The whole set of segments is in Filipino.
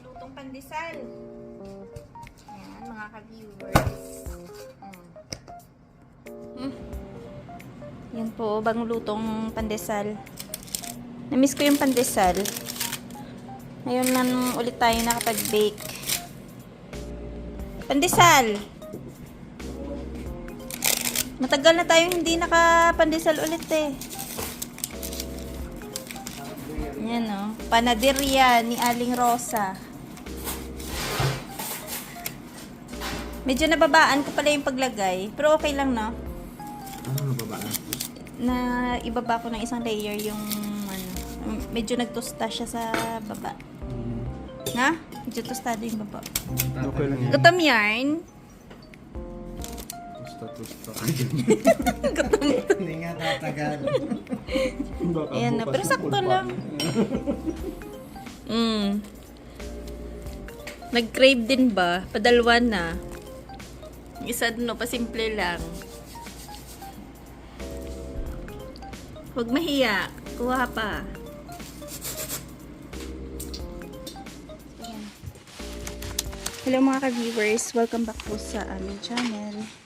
Lutong pandesal. Ayan, mga ka-viewers. Mm. Mm. Yan po, bagong lutong pandesal. Namiss ko yung pandesal. Ngayon lang ulit tayo nakapag-bake. Pandesal! Matagal na tayong hindi nakapandesal ulit eh. Yan o. Panaderia ni Aling Rosa. Medyo nababaan ko pala yung paglagay. Pero okay lang no? Ano ba ba? Na ibaba ko ng isang layer yung ano. Medyo nagtosta siya sa baba. Na? Medyo tostado yung baba. Okay lang yan. Gutom yarn. Tusta-tusta ka dyan. Gutom. Hindi nga tatagal. Ayan na. Pero sakto lang. Mm. Nag-crave din ba? Padalwa na. Isa no, pasimple lang. Huwag mahiya. Kuha pa. Hello mga ka-viewers. Welcome back po sa aming channel.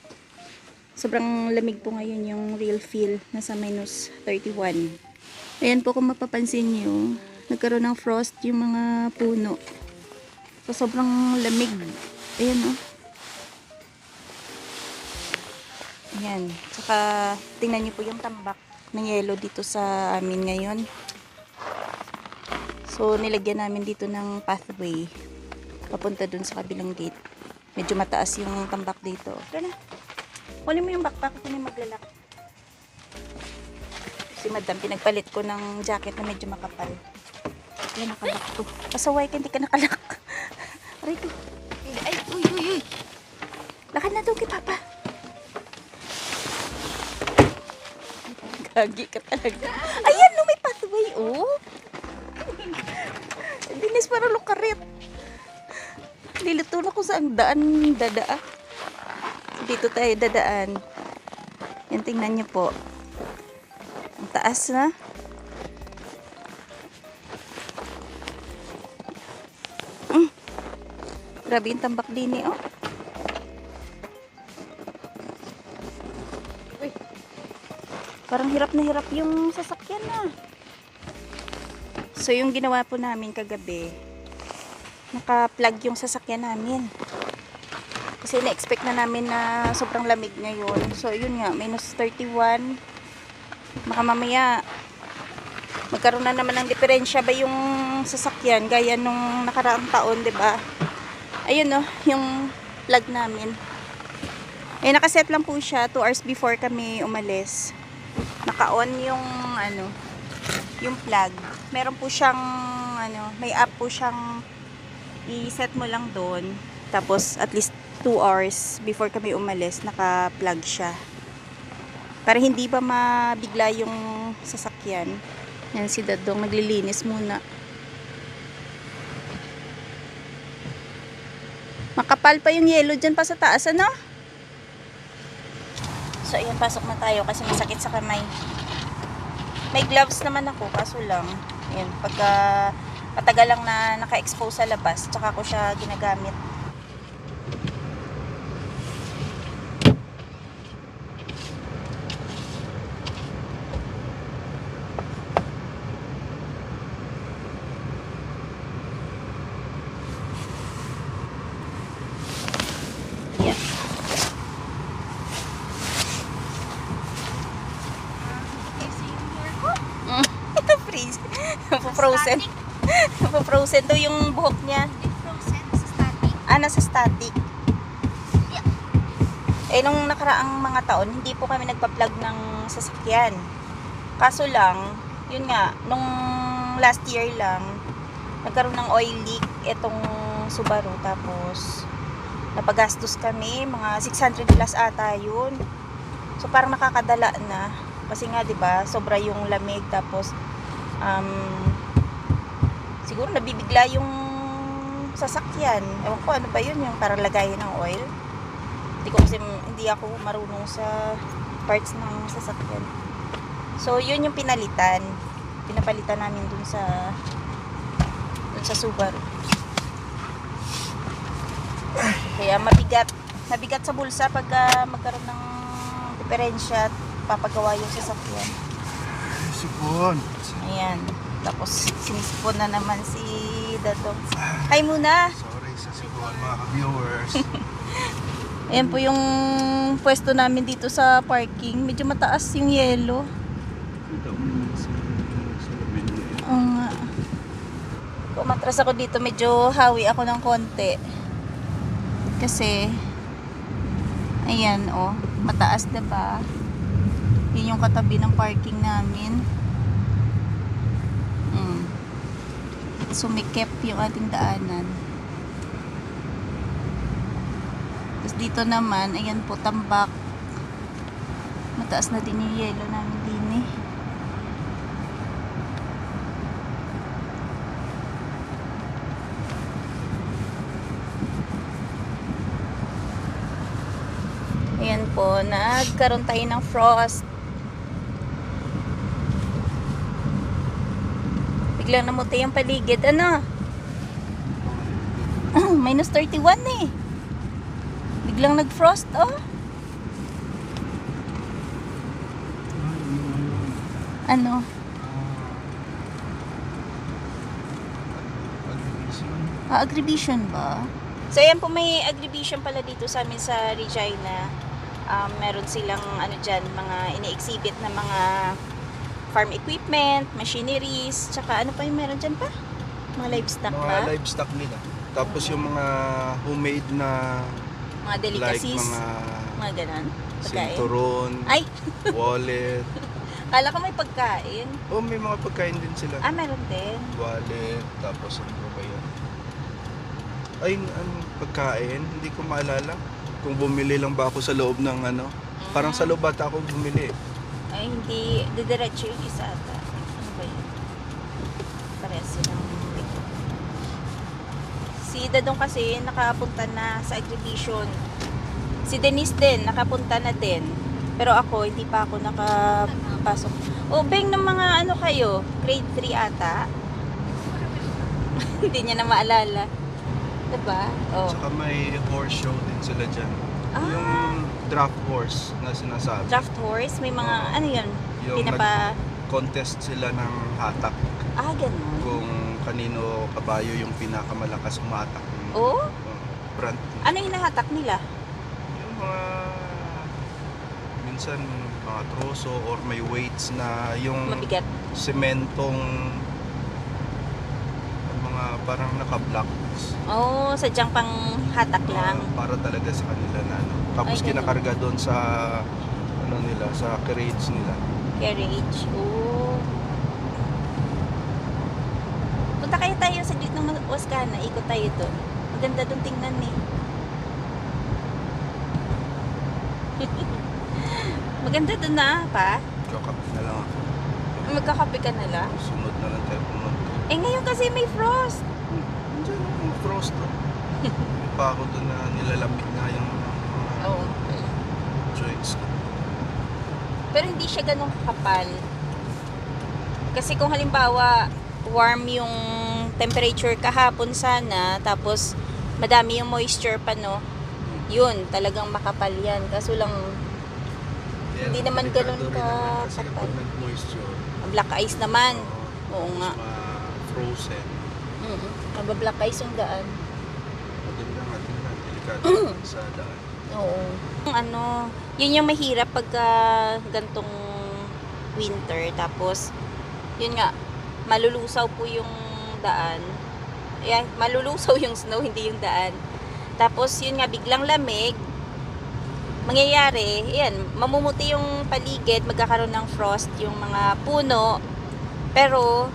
Sobrang lamig po ngayon yung real feel. Nasa minus 31. Ayan po kung mapapansin nyo, nagkaroon ng frost yung mga puno. So, sobrang lamig. Ayan o. Ayan. Tsaka, tingnan nyo po yung tambak ng yellow dito sa amin ngayon. So, nilagyan namin dito ng pathway. Papunta dun sa kabilang gate. Medyo mataas yung tambak dito. Tara na. Kunin mo yung backpack ko na maglalak. Si madam, pinagpalit ko ng jacket na medyo makapal. Yan, nakalak to. Pasaway ka, hindi ka nakalak. Aray ko. Ay, uy, uy, uy. Lakad na doon kay Papa. Gagi ka talaga. Ayan, no, may pathway, oh. Dinis para lukarit. Nilito na ko sa ang daan dadaa. Dito tayo dadaan. Yan, tingnan niyo po. Ang taas na. Mm. Grabe yung tambak din eh, oh. Uy. Parang hirap na hirap yung sasakyan na. So, yung ginawa po namin kagabi, naka-plug yung sasakyan namin. Kasi na-expect na namin na sobrang lamig ngayon. So, yun nga, minus 31. Baka mamaya, magkaroon na naman ng diferensya ba yung sasakyan gaya nung nakaraang taon, ba? Ayun no, yung plug namin. Eh nakaset lang po siya 2 hours before kami umalis. Naka-on yung ano, yung plug. Meron po siyang ano, may app po siyang i-set mo lang doon. Tapos at least 2 hours before kami umalis, naka-plug siya. Para hindi ba mabigla yung sasakyan. Yan si Dadong naglilinis muna. Makapal pa yung yellow dyan pa sa taas, ano? So, ayan, pasok na tayo kasi masakit sa kamay. May gloves naman ako, kaso lang, ayan, pagka patagal lang na naka-expose sa labas, tsaka ko siya ginagamit. Yeah. Mm. Freeze. Frozen. Frozen to yung buhok niya. Ah, nasa static. Eh, nung nakaraang mga taon, hindi po kami nagpa-plug ng sasakyan. Kaso lang, yun nga, nung last year lang, nagkaroon ng oil leak itong Subaru. Tapos, napagastos kami, mga 600 plus ata yun. So, parang nakakadala na. Kasi nga, di ba sobra yung lamig. Tapos, um, siguro nabibigla yung sasakyan. Ewan ko, ano ba yun? Yung parang lagayin ng oil. Hindi ko kasi, hindi ako marunong sa parts ng sasakyan. So, yun yung pinalitan. Pinapalitan namin dun sa dun sa Subaru. Kaya mabigat. Mabigat sa bulsa pagka magkaroon ng diferensya at papagawa yung sasakyan. Sipon. Ayan. Tapos sinisipon na naman si Dadong. Hi muna! Sorry sa sipon mga ka-viewers. Ayan po yung pwesto namin dito sa parking. Medyo mataas yung yelo. Oo nga. Pumatras ako dito, medyo hawi ako ng konti. Kasi, ayan, oh, mataas, ba? Yun yung katabi ng parking namin. Sumikip yung ating daanan. Tapos dito naman, ayan po, tambak. Mataas na din yung yelo namin din eh. Po, nagkaroon tayo ng frost. Biglang namuti yung paligid. Ano? Minus 31 eh. Biglang nag-frost, oh. Ano? Ah, agribition ba? So, ayan po, may agribition pala dito sa amin sa Regina. Um, meron silang, ano dyan, mga ini-exhibit na mga farm equipment, machineries, tsaka ano pa yung meron dyan pa? Mga livestock mga ba? livestock nila. Tapos yung mga homemade na mga like delicacies, mga mga ganon. Pagkain. sinturon, Ay, wallet. kala ko may pagkain. Oh, may mga pagkain din sila. Ah, meron din. Wallet, tapos ano pa ba yun? Ay, ano, pagkain, hindi ko maalala. Kung bumili lang ba ako sa loob ng ano. Parang sa loob ata ako bumili. Ay, hindi. Didiretso yung isa ata. Ano ba yun? Parehas silang. Si Dadong kasi nakapunta na sa exhibition. Si Denise din, nakapunta na din. Pero ako, hindi pa ako nakapasok. O, Beng, ng mga ano kayo? Grade 3 ata? hindi niya na maalala. Diba? Oh. Tsaka may horse show din sila dyan. Ah, Yung draft horse na sinasabi. draft horse? May mga, Oo. ano yun? Yung Pinapa... contest sila ng hatak. Ah, ganun. Kung kanino kabayo yung pinakamalakas umatak. Oh? Oh, brand. Ano yung nahatak nila? Yung mga minsan mga troso or may weights na yung Mabigat. sementong mga parang Oo, oh, sadyang pang hatak lang. uh, para talaga sa kanila na ano. Tapos Ay, kinakarga doon sa ano nila, sa carriage nila. Carriage. Oo. Punta kayo tayo sa gitna ng Waskana. Ikot tayo doon. Maganda doon tingnan eh. Maganda doon na, pa. Kakapit na lang ako. Magkakape ka na lang. Sunod na lang tayo pumunta. Eh ngayon kasi may frost. Frost to. Pa ako doon na nilalapit na yung mga Oo. joints ko. Pero hindi siya ganun kapal. Kasi kung halimbawa warm yung temperature kahapon sana, tapos madami yung moisture pa no, yun, talagang makapal yan. Kaso lang, Kaya Hindi naman delikado ganun rin ka naman Kasi kapal. kapag nag-moisture, black ice naman. Oo nga. frozen. Mm Mabablack ice yung daan. Maganda nga tingnan, delikado sa daan. Oo. Yung Ano, yun yung mahirap pagka gantong winter. Tapos, yun nga, malulusaw po yung daan. Ayan, malulusaw yung snow, hindi yung daan. Tapos, yun nga, biglang lamig. Mangyayari, yan, mamumuti yung paligid, magkakaroon ng frost yung mga puno. Pero,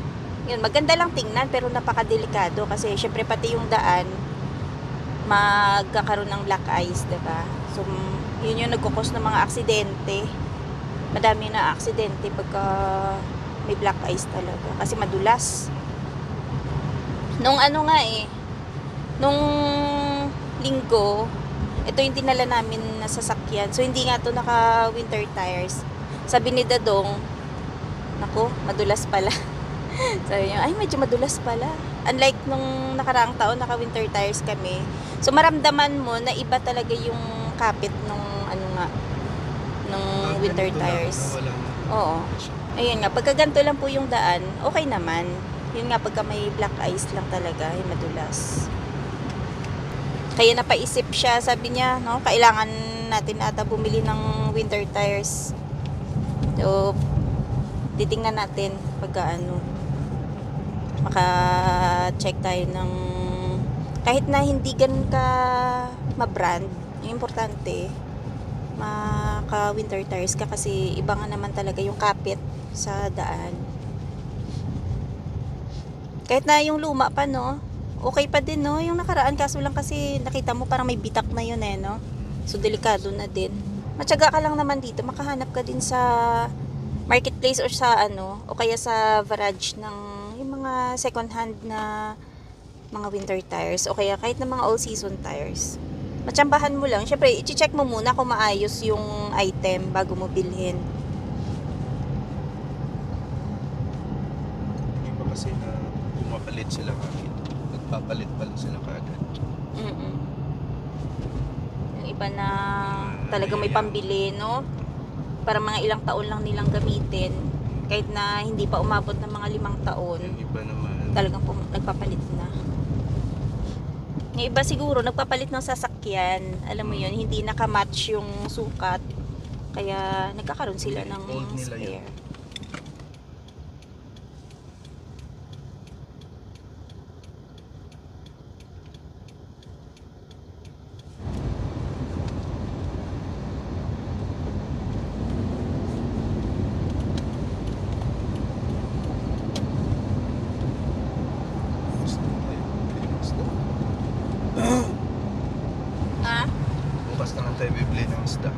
yun, maganda lang tingnan, pero napakadelikado kasi syempre pati yung daan, magkakaroon ng black ice, 'di ba? So, yun yung nagkukos ng mga aksidente. Madami na aksidente pagka may black ice talaga kasi madulas. Nung ano nga eh, nung linggo, ito yung dinala namin na sasakyan. So, hindi nga to naka winter tires. Sabi ni Dadong, nako, madulas pala. Sabi niya, ay medyo madulas pala. Unlike nung nakaraang taon, naka winter tires kami. So maramdaman mo na iba talaga yung kapit nung ano nga nung winter tires. Oo. Ayun nga, pagka ganito lang po yung daan, okay naman. Yun nga, pagka may black ice lang talaga, ay madulas. Kaya napaisip siya, sabi niya, no, kailangan natin ata bumili ng winter tires. So, titingnan natin pagka ano, maka-check tayo ng, kahit na hindi ganun ka ma-brand, importante, maka winter tires ka kasi iba nga naman talaga yung kapit sa daan. Kahit na yung luma pa no, okay pa din no, yung nakaraan kaso lang kasi nakita mo parang may bitak na yun eh no. So delikado na din. Matyaga ka lang naman dito, makahanap ka din sa marketplace or sa ano, o kaya sa garage ng mga second hand na mga winter tires o kaya kahit na mga all season tires matsambahan mo lang. Siyempre, i-check mo muna kung maayos yung item bago mo bilhin. Yung iba kasi na pumapalit sila kagad. Nagpapalit pala sila kagad. mm Yung iba na talaga may pambili, no? Para mga ilang taon lang nilang gamitin. Kahit na hindi pa umabot ng mga limang taon, Yung iba naman. talagang pum- nagpapalit na. Yung iba siguro, nagpapalit ng sasakyan. Alam mo yun, hindi nakamatch yung sukat. Kaya nagkakaroon sila ng Old nila yun. spare. Gusto mo tayo. Gusto. Ha? Bukas na lang tayo bibili ng isda.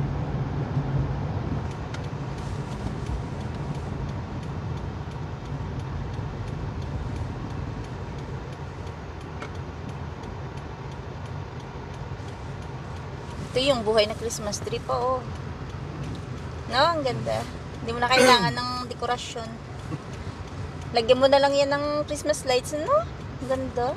Ito yung buhay na Christmas tree pa, oh. No, ang ganda. Hindi mo na kailangan ng dekorasyon. Lagyan mo na lang yan ng Christmas lights, no? Ganda.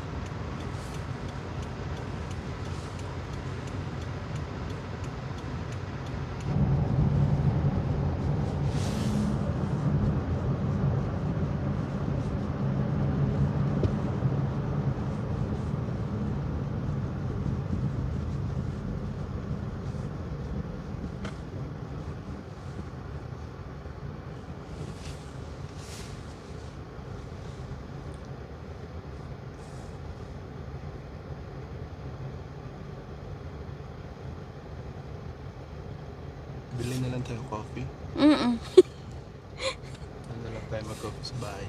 Bili na lang tayo coffee. Mm Ano lang tayo mag-coffee sa bahay.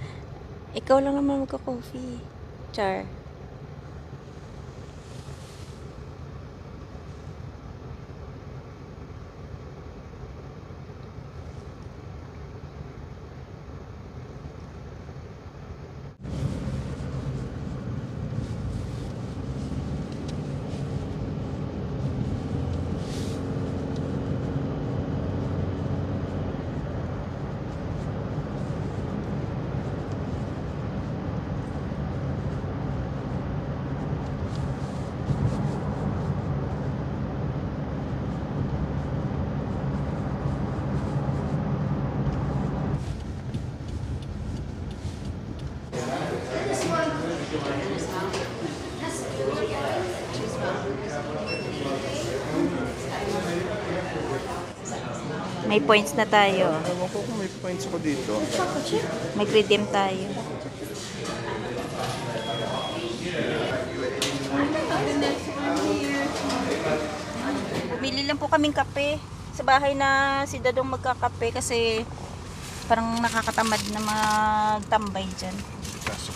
Ikaw lang naman magka-coffee. Char. May points na tayo. Ewan ko kung may points ako dito. Mag-redeem tayo. Bumili lang po kaming kape. Sa bahay na si Dadong magkakape kasi parang nakakatamad na magtambay dyan. Tayo.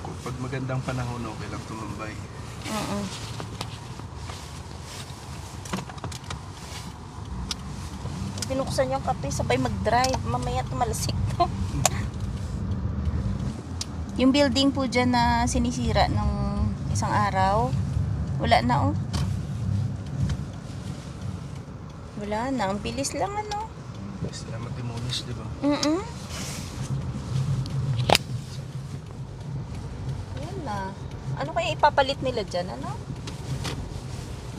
Kung pag magandang panahon, okay lang tumambay. Oo. Binuksan yung kape, sabay mag-drive. Mamaya tumalasik to. yung building po dyan na sinisira nung isang araw, wala na oh. Wala na, ang bilis lang ano. Basta naman demolish, di ba? Mm Yan na. Ano kaya Ay, ipapalit nila dyan, ano?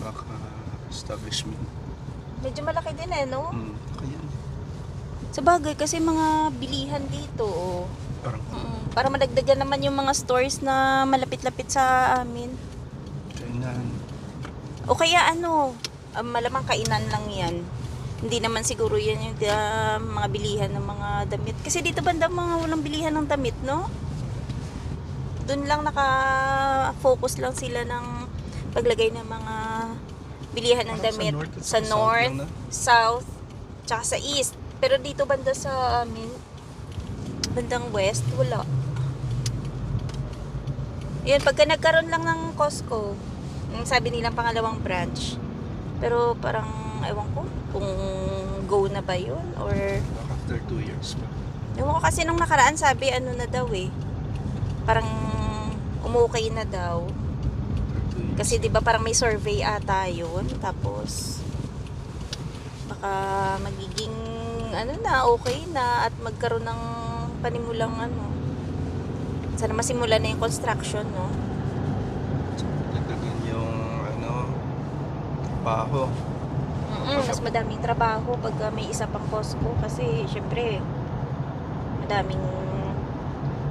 Baka establishment. Medyo malaki din eh, no? Hmm. Sa bagay, kasi mga bilihan dito, oh. parang Mm, para madagdagan naman yung mga stores na malapit-lapit sa amin. kainan. O kaya ano, um, malamang kainan lang yan. Hindi naman siguro yan yung ah, mga bilihan ng mga damit. Kasi dito banda mga walang bilihan ng damit, no? Doon lang naka-focus lang sila ng paglagay ng mga bilihan ng damit sa north, lang na. south, tsaka sa east. Pero dito banda sa amin, bandang west, wala. Yun, pagka nagkaroon lang ng Costco, yung sabi nilang pangalawang branch. Pero parang, ewan ko, kung go na ba yun or after two years pa. Ewan ko kasi nung nakaraan sabi ano na daw eh. Parang umukay na daw. Kasi 'di ba parang may survey ata 'yun tapos baka magiging ano na okay na at magkaroon ng panimulang ano. Sana masimula na yung construction, no? Dagdagan yung ano, trabaho. Mm, mas madaming trabaho pag uh, may isa pang Costco kasi syempre madaming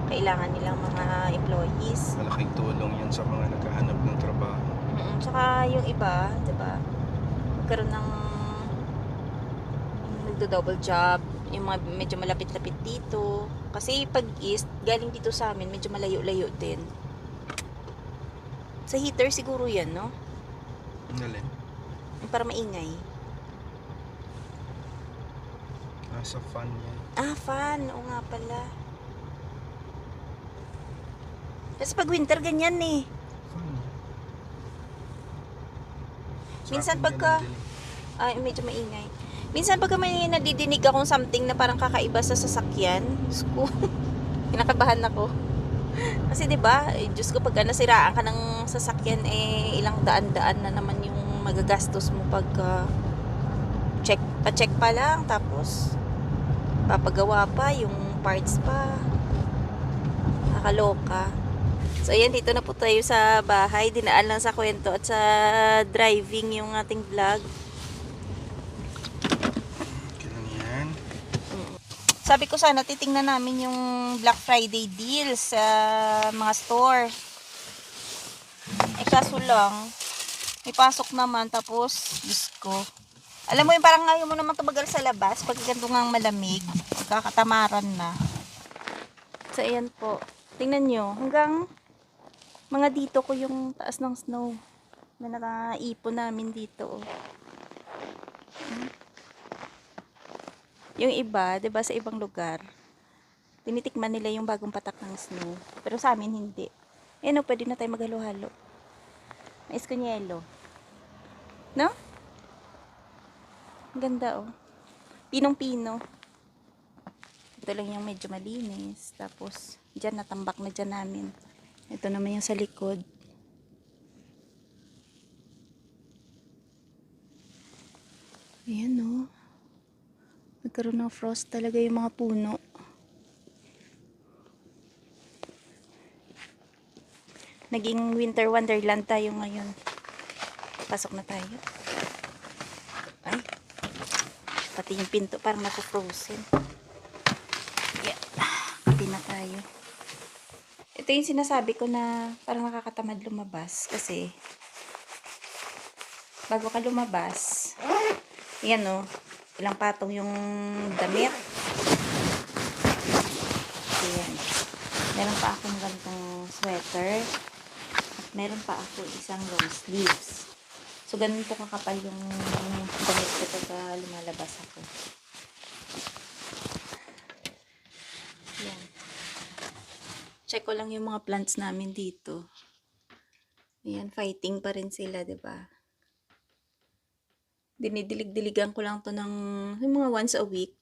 kailangan nilang mga employees. Malaking tulong yan sa mga naghahanap ng trabaho. Mm, tsaka yung iba, 'di ba? Magkaroon ng nagdo-double job, yung mga medyo malapit-lapit dito. Kasi pag east, galing dito sa amin, medyo malayo-layo din. Sa heater siguro 'yan, no? Ang galing. Para maingay. Nasa fun yan. Ah, fan. Oo nga pala. Kasi pag winter, ganyan eh. Sa Minsan pagka- eh. Ay, medyo maingay. Minsan pagka may nadidinig akong something na parang kakaiba sa sasakyan, ko, kinakabahan ako. Kasi 'di ba, eh, Diyos ko pagka nasiraan ka ng sasakyan eh ilang daan-daan na naman yung magagastos mo pagka check pa-check pa lang tapos papagawa pa yung parts pa. Nakakaloka. So ayan, dito na po tayo sa bahay. Dinaan lang sa kwento at sa driving yung ating vlog. Ganun yan. Sabi ko sana titingnan namin yung Black Friday deals sa mga store. Eh kaso lang, may naman tapos, Diyos ko. Alam mo yung parang ayaw mo naman tumagal sa labas pag ganito nga malamig, kakatamaran na. So ayan po. Tingnan nyo, hanggang mga dito ko yung taas ng snow na nakaipon namin dito. oh. Yung iba, 'di ba sa ibang lugar, tinitikman nila yung bagong patak ng snow. Pero sa amin hindi. Eh no, pwede na tayo maghalo-halo. Mais kunyelo. No? Ganda oh. Pinong-pino. Ito lang yung medyo malinis. Tapos, dyan natambak na dyan namin. Ito naman yung sa likod. Ayan oh. Nagkaroon ng frost talaga yung mga puno. Naging winter wonderland tayo ngayon. Pasok na tayo. Ay. Pati yung pinto parang naku-frozen. Yeah. Pati na tayo. Ito yung sinasabi ko na parang nakakatamad lumabas kasi bago ka lumabas, yan o, ilang patong yung damit. Ayan. Meron pa akong ganitong sweater. At meron pa ako isang long sleeves. So, ganun po kakapal yung damit ko pag ah, lumalabas ako. Ayan. Check ko lang yung mga plants namin dito. Ayan, fighting pa rin sila, 'di ba? Dinidilig-diligan ko lang to ng yung mga once a week.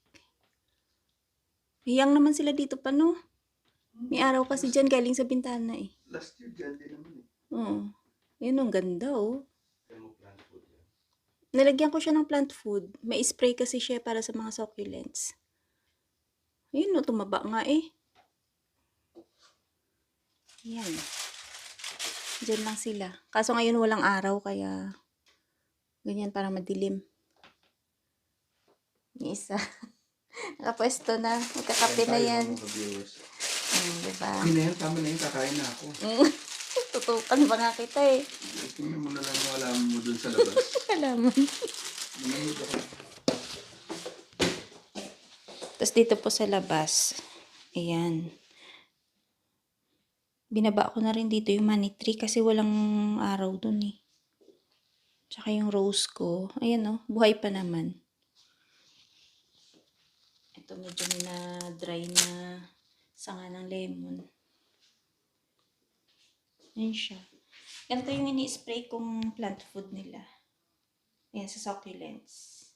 Hiyang naman sila dito pa, no? May araw kasi dyan galing sa bintana eh. Last year dyan din naman eh. Oo. Yun, ang ganda oh. Nalagyan ko siya ng plant food. May spray kasi siya para sa mga succulents. Ayun, no, tumaba nga eh. Yan. Diyan lang sila. Kaso ngayon walang araw, kaya ganyan para madilim. Yung isa. Nakapwesto na. Magkakape na yan. Hmm, diba? Hindi na yan, tama na yun, kakain na ako. Tutukan ba nga kita eh. Tingnan mo na lang yung alam mo dun sa labas. Alaman. Manamod ako. Tapos dito po sa labas. Ayan. Binaba ko na rin dito yung money tree kasi walang araw dun eh. Tsaka yung rose ko. Ayan oh, buhay pa naman. Ito medyo na dry na sanga ng lemon. Ayan siya. Ganito yung ini-spray kong plant food nila. Ayan, sa succulents.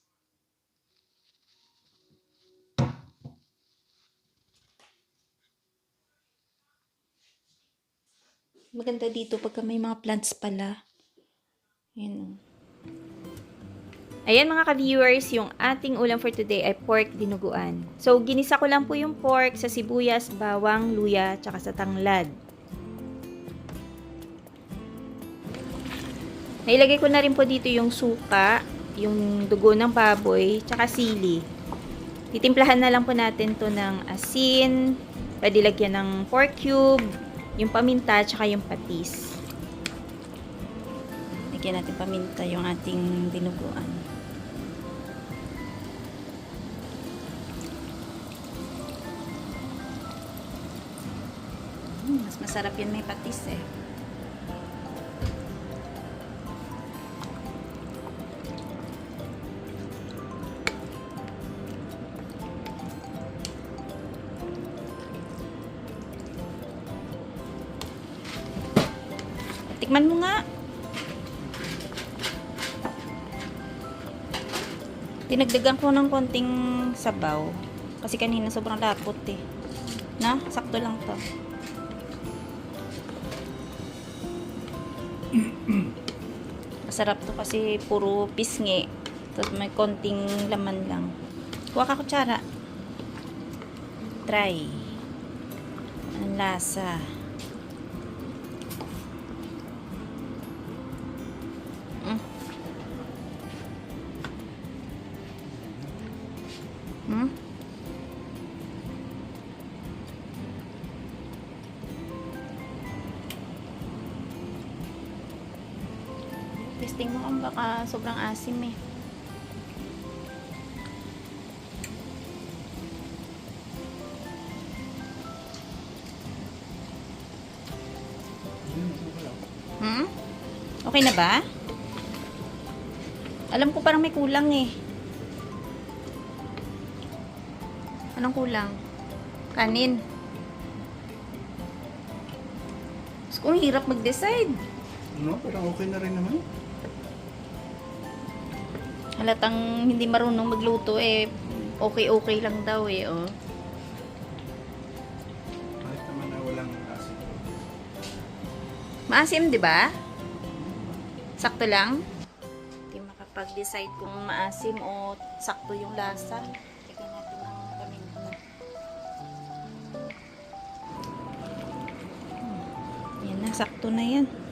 Maganda dito pagka may mga plants pala. Ayan. oh. Ayan mga ka-viewers, yung ating ulam for today ay pork dinuguan. So, ginisa ko lang po yung pork sa sibuyas, bawang, luya, tsaka sa tanglad. Nailagay ko na rin po dito yung suka, yung dugo ng baboy, tsaka sili. Titimplahan na lang po natin to ng asin, pwede lagyan ng pork cube, yung paminta, tsaka yung patis. Lagyan natin paminta yung ating dinuguan. Mas masarap yan may patis eh. Tikman mo nga. Dinagdagan ko ng konting sabaw. Kasi kanina sobrang lapot eh. Na? Sakto lang to. Masarap to kasi puro pisngi. Tapos may konting laman lang. Kuha ka kutsara. Try. Anong lasa? Baka sobrang asim eh. Hmm? Okay na ba? Alam ko parang may kulang eh. Anong kulang? Kanin. Mas kung hirap mag-decide. No, parang okay na rin naman. Halatang hindi marunong magluto eh. Okay-okay lang daw eh, oh. Kahit naman na walang asin. Maasim, di ba? Sakto lang? Hindi makapag-decide kung maasim o sakto yung lasa. Tignan natin ang paminta. Hmm. Yan na, sakto na yan.